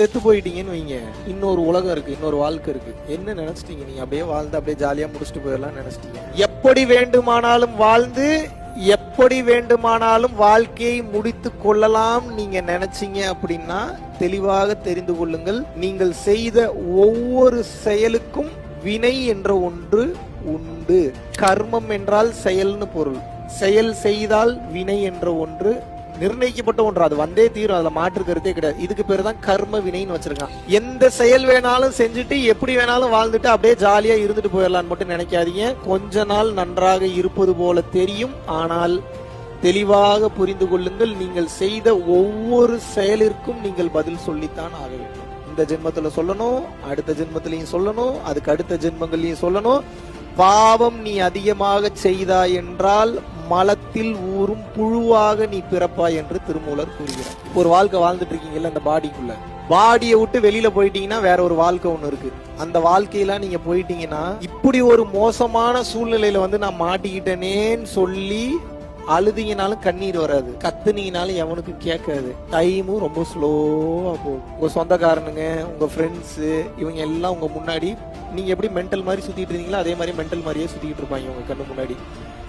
செத்து போயிட்டீங்கன்னு வைங்க. இன்னொரு உலகம் இருக்கு இன்னொரு வாழ்க்கை இருக்கு. என்ன நினைச்சிட்டீங்க நீங்க? அப்படியே வாழ்ந்து அப்படியே ஜாலியா முடிச்சுட்டு போயிடலாம் நினைச்சிட்டீங்க. எப்படி வேண்டுமானாலும் வாழ்ந்து எப்படி வேண்டுமானாலும் வாழ்க்கையை முடித்து கொள்ளலாம் நீங்க நினைச்சீங்க அப்படின்னா தெளிவாக தெரிந்து கொள்ளுங்கள். நீங்கள் செய்த ஒவ்வொரு செயலுக்கும் வினை என்ற ஒன்று உண்டு. கர்மம் என்றால் செயல்னு பொருள். செயல் செய்தால் வினை என்ற ஒன்று நிர்ணயிக்கப்பட்ட ஒன்று. அது வந்தே தீரும். அதுல மாற்று கருத்தே கிடையாது. இதுக்கு பேர் தான் கர்ம வினைன்னு வச்சிருக்கான். எந்த செயல் வேணாலும் செஞ்சுட்டு எப்படி வேணாலும் வாழ்ந்துட்டு அப்படியே ஜாலியா இருந்துட்டு போயிடலாம்னு மட்டும் நினைக்காதீங்க. கொஞ்ச நாள் நன்றாக இருப்பது போல தெரியும். ஆனால் தெளிவாக புரிந்து கொள்ளுங்கள். நீங்கள் செய்த ஒவ்வொரு செயலிற்கும் நீங்கள் பதில் சொல்லித்தான் ஆக வேண்டும். இந்த ஜென்மத்துல சொல்லணும் அடுத்த ஜென்மத்திலையும் சொல்லணும் அதுக்கு அடுத்த ஜென்மங்கள்லையும் சொல்லணும். பாவம் நீ அதிகமாக செய்தாய் என்றால் மலத்தில் ஊறும் புழுவாக நீ பிறப்பாய் என்று திருமூலர் கூறுகிறார். ஒரு வாழ்க்கை வாழ்ந்துட்டு இருக்கீங்கல்ல அந்த பாடிக்குள்ள? பாடியை விட்டு வெளியில போயிட்டீங்கன்னா வேற ஒரு வாழ்க்கை ஒண்ணு இருக்கு. அந்த வாழ்க்கையெல்லாம் நீங்க போயிட்டீங்கன்னா இப்படி ஒரு மோசமான சூழ்நிலையில வந்து நான் மாட்டிக்கிட்டேனேன்னு சொல்லி அழுதிங்கனாலும் கண்ணீர் வராது. கத்துனீங்கனாலும் எவனுக்கும் கேட்காது. டைமும் ரொம்ப ஸ்லோவா போகும். உங்க சொந்தக்காரனுங்க உங்க ஃப்ரெண்ட்ஸ் இவங்க எல்லாம் உங்க முன்னாடி நீங்க எப்படி மென்டல் மாதிரி சுத்திட்டு இருந்தீங்களோ அதே மாதிரி மென்டல் மாதிரியே சுத்திட்டு இருப்பாங்க உங்க கண்ணு முன்னாடி.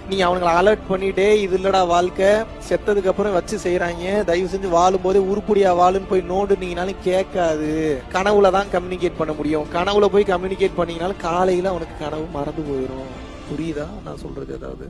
நீ அவனுங்களை அலர்ட் பண்ணிட்டே இது இல்லடா வாழ்க்கை. செத்ததுக்கு அப்புறம் வச்சு செய்யறாங்க தயவு செஞ்சு வாழும் போதே உருப்படியா வாழுன்னு போய் நோண்டுனீங்கனாலும் கேட்காது. கனவுல தான் கம்யூனிகேட் பண்ண முடியும். கனவுல போய் கம்யூனிகேட் பண்ணீங்கனாலும் காலையில அவனுக்கு கனவு மறந்து போயிடும் புரியுதா? நான் சொல்றது ஏதாவது?